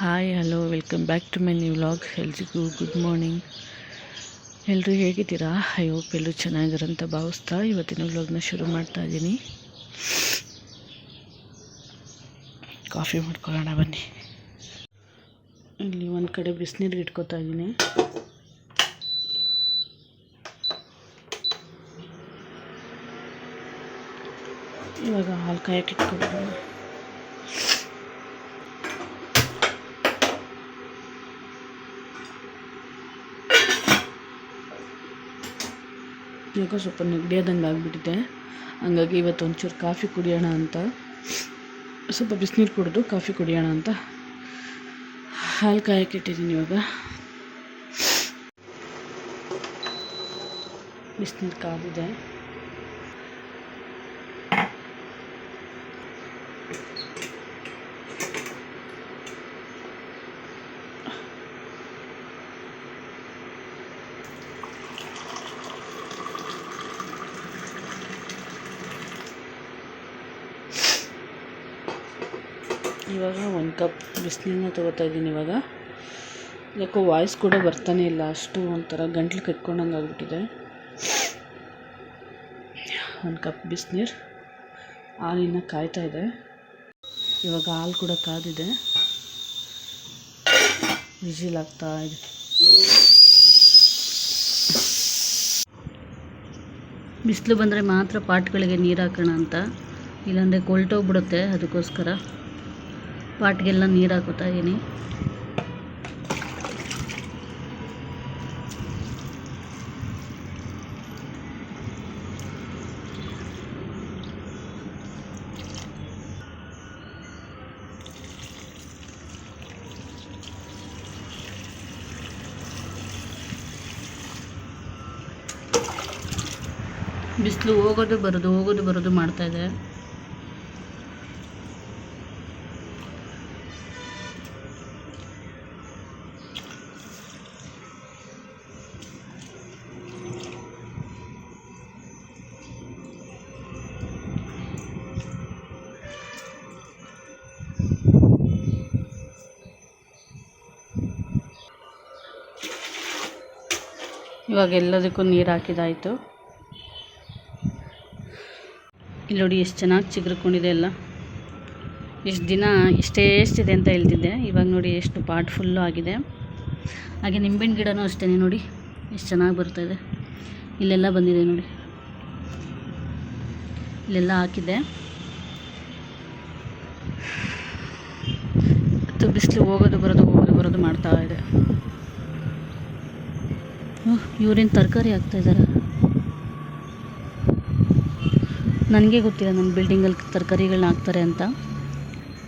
Hi hello welcome back to my new vlog ಎಲ್ರಿಗೂ good morning ಎಲ್ಲರೂ ಹೇಗಿದ್ದೀರಾ? I hope ಎಲ್ಲರೂ ಚೆನ್ನಾಗಿರಂತ ಭಾವಿಸ್ತಾ ಇವತ್ತಿನ ವ್ಲಾಗ್ನ ಶುರು ಮಾಡ್ತಾ ಇದ್ದೀನಿ. ಕಾಫಿ ಮಾಡ್ಕೊಳ್ಳೋಣ, ಬನ್ನಿ. ಇಲ್ಲಿ ಒಂದು ಕಡೆ ಬಿಸಿನೀರಿಗೆ ಇಟ್ಕೋತಾ ಇದ್ದೀನಿ. ಇವಾಗ ಹಾಲು ಕಾಯಕ್ಕೆ ಇಟ್ಕೊಬಿಡೋಣ ಯಾಕೋ ಸ್ವಲ್ಪ ನೆಗಡಿಯಾದಂಗೆ ಆಗಿಬಿಟ್ಟಿದೆ. ಹಂಗಾಗಿ ಇವತ್ತು ಒಂಚೂರು ಕಾಫಿ ಕುಡಿಯೋಣ ಅಂತ. ಸ್ವಲ್ಪ ಬಿಸಿನೀರು ಕುಡಿದು ಕಾಫಿ ಕುಡಿಯೋಣ ಅಂತ. ಹಾಲು ಕಾಯಕ್ಕೆ ಇಟ್ಟಿದ್ದೀನಿ ಇವಾಗ. ಬಿಸಿನೀರು ಕಾದಿದೆ. ಇವಾಗ ಒಂದು ಕಪ್ ಬಿಸಿನೀರನ್ನ ತೊಗೋತಾ ಇದ್ದೀನಿ ಇವಾಗ. ಯಾಕೋ ವಾಯ್ಸ್ ಕೂಡ ಬರ್ತಾನೆ ಇಲ್ಲ. ಅಷ್ಟು ಒಂಥರ ಗಂಟ್ಲು ಕಟ್ಕೊಂಡಂಗೆ ಆಗಿಬಿಟ್ಟಿದೆ. ಒಂದು ಕಪ್ ಬಿಸಿನೀರು ಹಾಲಿನ ಕಾಯ್ತಾ ಇದೆ. ಇವಾಗ ಹಾಲು ಕೂಡ ಕಾದಿದೆ. ವಿಜಿಲ್ ಆಗ್ತಾ ಇದೆ. ಬಿಸಿಲು ಬಂದರೆ ಮಾತ್ರ ಪಾಟ್ಗಳಿಗೆ ನೀರು ಹಾಕೋಣ ಅಂತ. ಇಲ್ಲಾಂದರೆ ಕೊಲ್ಟೋಗ್ಬಿಡುತ್ತೆ. ಅದಕ್ಕೋಸ್ಕರ. ಪಾಟ್ಗೆಲ್ಲ ನೀರು ಹಾಕೋತಾ ಇದ್ದೀನಿ ಬಿಸಿಲು ಹೋಗೋದು ಬರೋದು ಹೋಗೋದು ಬರೋದು ಮಾಡ್ತಾ ಇವಾಗ ಎಲ್ಲದಕ್ಕೂ ನೀರು ಹಾಕಿದಾಯಿತು. ಇಲ್ಲಿ ನೋಡಿ ಎಷ್ಟು ಚೆನ್ನಾಗಿ ಚಿಗುರ್ಕೊಂಡಿದೆ ಎಲ್ಲ. ಇಷ್ಟು ದಿನ ಇಷ್ಟೇ ಎಷ್ಟಿದೆ ಅಂತ ಹೇಳ್ತಿದ್ದೆ. ಇವಾಗ ನೋಡಿ ಎಷ್ಟು ಪಾಟ್ ಫುಲ್ಲು ಆಗಿದೆ. ಹಾಗೆ ನಿಂಬೆಹಣ್ಣು ಗಿಡನೂ ಅಷ್ಟೇ ನೋಡಿ. ಎಷ್ಟು ಚೆನ್ನಾಗಿ ಬರ್ತಾಯಿದೆ ಇಲ್ಲೆಲ್ಲ ಬಂದಿದೆ ನೋಡಿ. ಇಲ್ಲೆಲ್ಲ ಮತ್ತು ಬಿಸಿಲು ಹೋಗೋದು ಬರೋದು ಹೋಗೋದು ಬರೋದು ಮಾಡ್ತಾ ಇದೆ. ಇವ್ರೇನು ತರಕಾರಿ ಹಾಕ್ತಾಯಿದ್ದಾರೆ ನನಗೆ ಗೊತ್ತಿಲ್ಲ ನನ್ನ ಬಿಲ್ಡಿಂಗಲ್ಲಿ ತರಕಾರಿಗಳನ್ನ ಹಾಕ್ತಾರೆ ಅಂತ.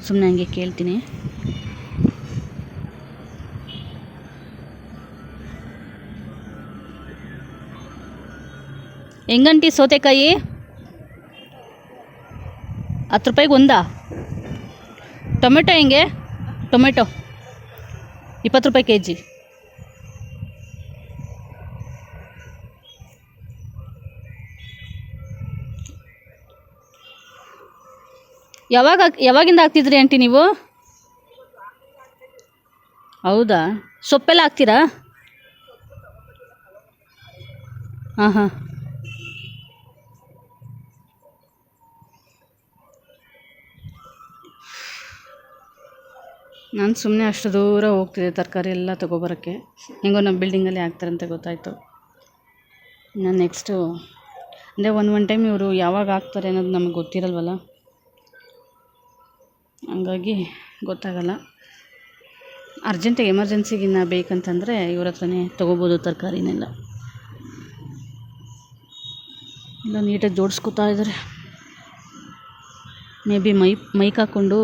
ಸುಮ್ಮನೆ ಹಂಗೆ ಕೇಳ್ತೀನಿ. ಹೆಂಗಂಟಿ ಸೌತೆಕಾಯಿ? ಹತ್ತು ರೂಪಾಯಿಗೆ ಒಂದಾ? ಟೊಮೆಟೊ ಹೆಂಗೆ? ಟೊಮೆಟೊ. ಇಪ್ಪತ್ತು ರೂಪಾಯಿ ಕೆ ಜಿ ಯಾವಾಗ ಯಾವಾಗಿಂದ ಹಾಕ್ತಿದ್ರಿ ಆಂಟಿ ನೀವು? ಹೌದಾ? ಸೊಪ್ಪೆಲ್ಲ ಹಾಕ್ತೀರಾ? ಹಾಂ ಹಾಂ. ನಾನು ಸುಮ್ಮನೆ ಅಷ್ಟು ದೂರ ಹೋಗ್ತಿದ್ದೆ, ತರಕಾರಿ ಎಲ್ಲ ತೊಗೊಬರೋಕ್ಕೆ. ಹೆಂಗೋ ನಮ್ಮ ಬಿಲ್ಡಿಂಗಲ್ಲಿ ಹಾಕ್ತಾರಂತ ಗೊತ್ತಾಯಿತು. ನಾನು ನೆಕ್ಸ್ಟು ಅಂದರೆ ಒನ್ ಒನ್ ಟೈಮ್ ಇವರು ಯಾವಾಗ ಹಾಕ್ತಾರೆ ಅನ್ನೋದು ನಮಗೆ ಗೊತ್ತಿರಲ್ವಲ್ಲ? ಹಂಗಾಗಿ ಗೊತ್ತಾಗಲ್ಲ. ಅರ್ಜೆಂಟಿಗೆ ಎಮರ್ಜೆನ್ಸಿಗಿನ್ನ ಬೇಕಂತಂದರೆ ಇವ್ರ ಹತ್ರನೇ ತೊಗೋಬೋದು ತರಕಾರಿನೆಲ್ಲ. ಎಲ್ಲ ನೀಟಾಗಿ ಜೋಡಿಸ್ಕೊತಾ ಇದ್ದಾರೆ ಮೇ ಬಿ ಮೈ, ಮೈಕ್ ಹಾಕ್ಕೊಂಡು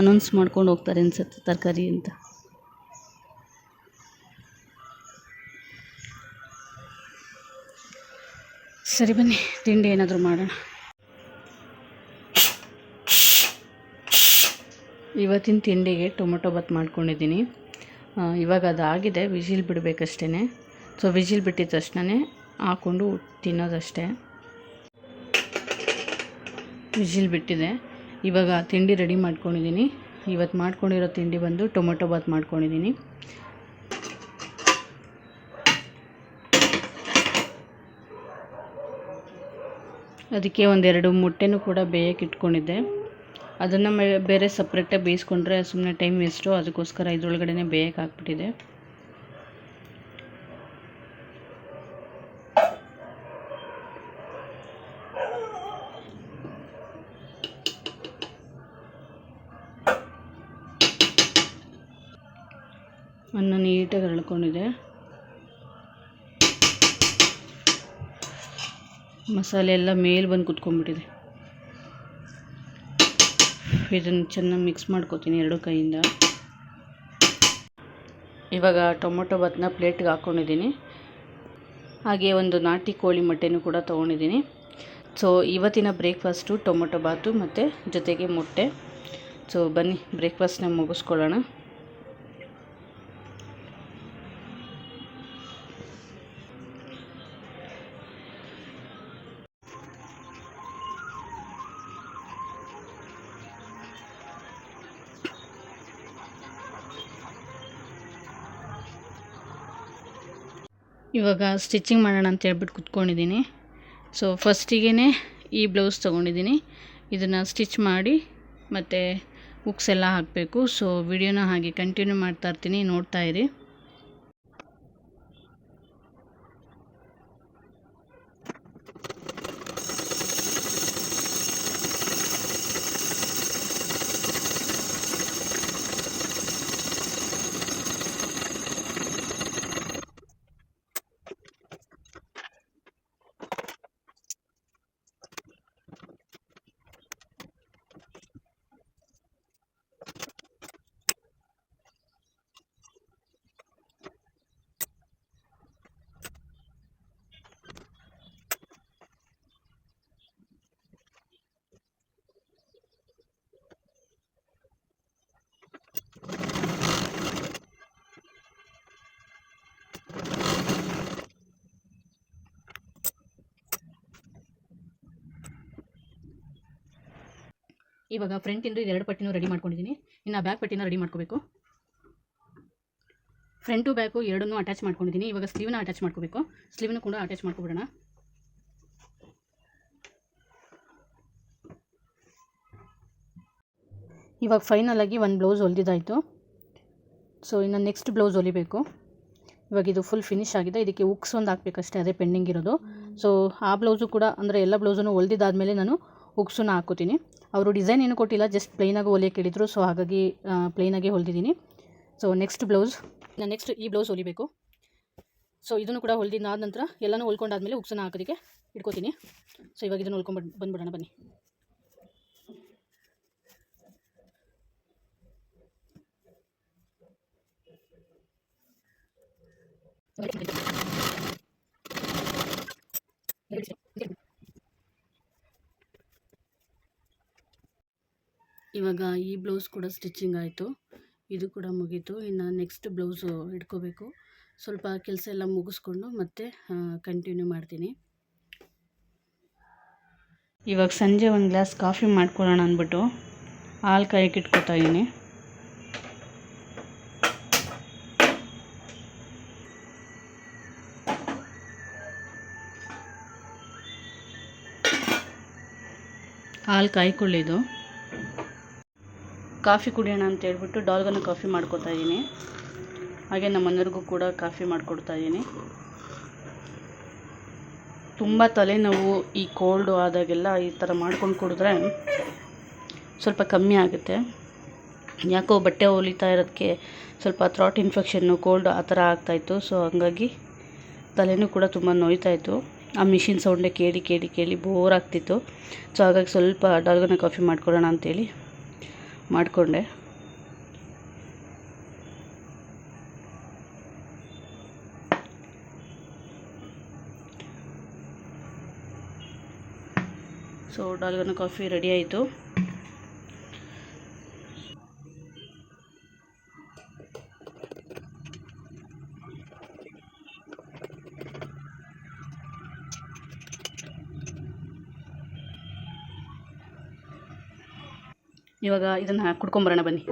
ಅನೌನ್ಸ್ ಮಾಡ್ಕೊಂಡು ಹೋಗ್ತಾರೆ ಅನ್ಸುತ್ತೆ ತರಕಾರಿ ಅಂತ. ಸರಿ ಬನ್ನಿ, ತಿಂಡಿ ಏನಾದರೂ ಮಾಡೋಣ. ಇವತ್ತಿನ ತಿಂಡಿಗೆ ಟೊಮೊಟೊ ಬಾತ್ ಮಾಡ್ಕೊಂಡಿದ್ದೀನಿ. ಇವಾಗ ಅದಾಗಿದೆ. ವಿಜಿಲ್ ಬಿಡಬೇಕಷ್ಟೇ ಸೊ ವಿಜಿಲ್ ಬಿಟ್ಟಿದ ತಕ್ಷಣ ಹಾಕ್ಕೊಂಡು ತಿನ್ನೋದಷ್ಟೇ. ವಿಜಿಲ್ ಬಿಟ್ಟಿದೆ. ಇವಾಗ ತಿಂಡಿ ರೆಡಿ ಮಾಡ್ಕೊಂಡಿದ್ದೀನಿ. ಇವತ್ತು ಮಾಡ್ಕೊಂಡಿರೋ ತಿಂಡಿ ಬಂದು ಟೊಮೊಟೊ ಬಾತ್ ಮಾಡ್ಕೊಂಡಿದ್ದೀನಿ. ಅದಕ್ಕೆ ಒಂದೆರಡು ಮೊಟ್ಟೆನೂ ಕೂಡ ಬೇಯಕ್ಕೆ ಇಟ್ಕೊಂಡಿದ್ದೆ. ಅದನ್ನು ಬೇರೆ ಸಪ್ರೇಟಾಗಿ ಬೇಯಿಸ್ಕೊಂಡ್ರೆ ಸುಮ್ಮನೆ ಟೈಮ್ ವೇಸ್ಟು, ಅದಕ್ಕೋಸ್ಕರ ಇದರೊಳಗಡೆ ಬೇಯಕ್ಕೆ ಹಾಕ್ಬಿಟ್ಟಿದೆ ಅನ್ನ ನೀಟಾಗಿ ಅರಳ್ಕೊಂಡಿದೆ. ಮಸಾಲೆ ಎಲ್ಲ ಮೇಲೆ ಬಂದು ಕುತ್ಕೊಂಡ್ಬಿಟ್ಟಿದೆ. ಇದನ್ನು ಚೆನ್ನಾಗಿ ಮಿಕ್ಸ್ ಮಾಡ್ಕೊತೀನಿ ಎರಡು ಕೈಯಿಂದ. ಇವಾಗ ಟೊಮೊಟೊ ಭತ್ತನ ಪ್ಲೇಟ್ಗೆ ಹಾಕ್ಕೊಂಡಿದ್ದೀನಿ ಹಾಗೆ ಒಂದು ನಾಟಿ ಕೋಳಿ ಮೊಟ್ಟೆನೂ ಕೂಡ ತೊಗೊಂಡಿದ್ದೀನಿ. ಸೊ ಇವತ್ತಿನ ಬ್ರೇಕ್ಫಾಸ್ಟು ಟೊಮೊಟೊ ಬಾತು ಮತ್ತು ಜೊತೆಗೆ ಮೊಟ್ಟೆ. ಸೊ ಬನ್ನಿ ಬ್ರೇಕ್ಫಾಸ್ಟ್ನ ಮುಗಿಸ್ಕೊಳ್ಳೋಣ. ಇವಾಗ ಸ್ಟಿಚಿಂಗ್ ಮಾಡೋಣ ಅಂತ ಹೇಳ್ಬಿಟ್ಟು ಕುತ್ಕೊಂಡಿದ್ದೀನಿ. ಸೊ ಫಸ್ಟಿಗೆ ಈ ಬ್ಲೌಸ್ ತೊಗೊಂಡಿದ್ದೀನಿ. ಇದನ್ನು ಸ್ಟಿಚ್ ಮಾಡಿ ಮತ್ತು ಹುಕ್ಸ್ ಎಲ್ಲ ಹಾಕಬೇಕು. ಸೊ ವಿಡಿಯೋನ ಹಾಗೆ ಕಂಟಿನ್ಯೂ ಮಾಡ್ತಾ ಇರ್ತೀನಿ, ನೋಡ್ತಾ ಇರಿ. ಇವಾಗ ಫ್ರಂಟಿಂದು ಇದು ಎರಡು ಪಟ್ಟಿನೂ ರೆಡಿ ಮಾಡ್ಕೊಂಡಿದ್ದೀನಿ ಇನ್ನು ಬ್ಯಾಕ್ ಪಟ್ಟಿನ ರೆಡಿ ಮಾಡ್ಕೋಬೇಕು. ಫ್ರಂಟು ಬ್ಯಾಕು ಎರಡನ್ನೂ ಅಟ್ಯಾಚ್ ಮಾಡ್ಕೊಂಡಿದ್ದೀನಿ ಇವಾಗ ಸ್ಲೀವ್ನ ಅಟ್ಯಾಚ್ ಮಾಡ್ಕೋಬೇಕು. ಸ್ಲೀವ್ನ ಕೂಡ ಅಟ್ಯಾಚ್ ಮಾಡ್ಕೊಬಿಡೋಣ. ಇವಾಗ ಫೈನಲ್ ಆಗಿ ಒಂದು ಬ್ಲೌಸ್ ಹೊಲಿದಾಯಿತು ಸೊ ಇನ್ನು ನೆಕ್ಸ್ಟ್ ಬ್ಲೌಸ್ ಹೊಲಿಬೇಕು. ಇವಾಗ ಇದು ಫುಲ್ ಫಿನಿಶ್ ಆಗಿದೆ. ಇದಕ್ಕೆ ಉಕ್ಸ್ ಒಂದು ಹಾಕಬೇಕಷ್ಟೇ, ಅದೇ ಪೆಂಡಿಂಗ್ ಇರೋದು. ಸೊ ಆ ಬ್ಲೌಸು ಕೂಡ, ಅಂದರೆ ಎಲ್ಲ ಬ್ಲೌಸನ್ನು ಹೊಲಿದಾದ್ಮೇಲೆ ನಾನು ಉಕ್ಸನ್ನ ಹಾಕೋತೀನಿ ಅವರು ಡಿಸೈನ್ ಏನು ಕೊಟ್ಟಿಲ್ಲ, ಜಸ್ಟ್ ಪ್ಲೈನಾಗಿ ಹೊಲಿಯೋಕೆ ಹೇಳಿದರು ಸೊ ಹಾಗಾಗಿ ಪ್ಲೈನಾಗೆ ಹೊಲಿದಿದ್ದೀನಿ. ಸೊ ನೆಕ್ಸ್ಟ್ ಬ್ಲೌಸ್ ನಾನು ನೆಕ್ಸ್ಟ್ ಈ ಬ್ಲೌಸ್ ಹೊಲಿಬೇಕು. ಸೊ ಇದನ್ನು ಕೂಡ ಹೊಲ್ದಿದ್ದಾದ ನಂತರ ಎಲ್ಲನೂ ಹೊಲ್ಕೊಂಡಾದ್ಮೇಲೆ ಉಕ್ಸನ್ನು ಹಾಕೋದಕ್ಕೆ ಇಟ್ಕೋತೀನಿ. ಸೊ ಇವಾಗ ಇದನ್ನು ಹೊಲ್ಕೊಂಡು ಬಂದ್ಬಿಡೋಣ, ಬನ್ನಿ. ಇವಾಗ ಈ ಬ್ಲೌಸ್ ಕೂಡ ಸ್ಟಿಚ್ಚಿಂಗ್ ಆಯಿತು. ಇದು ಕೂಡ ಮುಗೀತು. ಇನ್ನು ನೆಕ್ಸ್ಟ್ ಬ್ಲೌಸು ಇಟ್ಕೋಬೇಕು. ಸ್ವಲ್ಪ ಕೆಲಸ ಎಲ್ಲ ಮುಗಿಸ್ಕೊಂಡು ಮತ್ತೆ ಕಂಟಿನ್ಯೂ ಮಾಡ್ತೀನಿ. ಇವಾಗ ಸಂಜೆ ಒಂದು ಗ್ಲಾಸ್ ಕಾಫಿ ಮಾಡ್ಕೊಳ್ಳೋಣ ಅಂದ್ಬಿಟ್ಟು ಹಾಲು ಕಾಯಕ್ಕೆ ಇಟ್ಕೊತಾ ಇದ್ದೀನಿ. ಹಾಲು ಕಾಯ್ಕೊಳ್ಳಿದು. ಕಾಫಿ ಕುಡಿಯೋಣ ಅಂತ ಹೇಳ್ಬಿಟ್ಟು ಡಾಲ್ಗನ ಕಾಫಿ ಮಾಡ್ಕೊತಾ ಇದ್ದೀನಿ. ಹಾಗೆ ನಮ್ಮ ಮನೆಯವ್ರಿಗೂ ಕೂಡ ಕಾಫಿ ಮಾಡಿಕೊಡ್ತಾ ಇದ್ದೀನಿ. ತುಂಬ ತಲೆನೋವು, ಈ ಕೋಲ್ಡು ಆದಾಗೆಲ್ಲ ಈ ಥರ ಮಾಡ್ಕೊಂಡು ಕುಡಿದ್ರೆ ಸ್ವಲ್ಪ ಕಮ್ಮಿ ಆಗುತ್ತೆ. ಯಾಕೋ ಬಟ್ಟೆ ಹೊಲಿತಾ ಇರೋದಕ್ಕೆ ಸ್ವಲ್ಪ ಥ್ರಾಟ್ ಇನ್ಫೆಕ್ಷನ್ನು ಕೋಲ್ಡ್ ಆ ಥರ ಆಗ್ತಾಯಿತ್ತು ಸೊ ಹಂಗಾಗಿ ತಲೆನೂ ಕೂಡ ತುಂಬ ನೋಯ್ತಾಯಿತ್ತು ಆ ಮಿಷಿನ್ ಸೌಂಡೇ ಕೇಳಿ ಕೇಳಿ ಕೇಳಿ ಬೋರ್ ಆಗ್ತಿತ್ತು. ಸೊ ಹಾಗಾಗಿ ಸ್ವಲ್ಪ ಡಾಲ್ಗನ ಕಾಫಿ ಮಾಡ್ಕೊಳ್ಳೋಣ ಅಂತೇಳಿ ಮಾಡಿಕೊಂಡೆ. ಸೊ ಡಾಲ್ಗನ ಕಾಫಿ ರೆಡಿ ಆಯಿತು. ಇವಾಗ ಇದನ್ನು ಕುಡ್ಕೊಂಬರೋಣ ಬನ್ನಿ.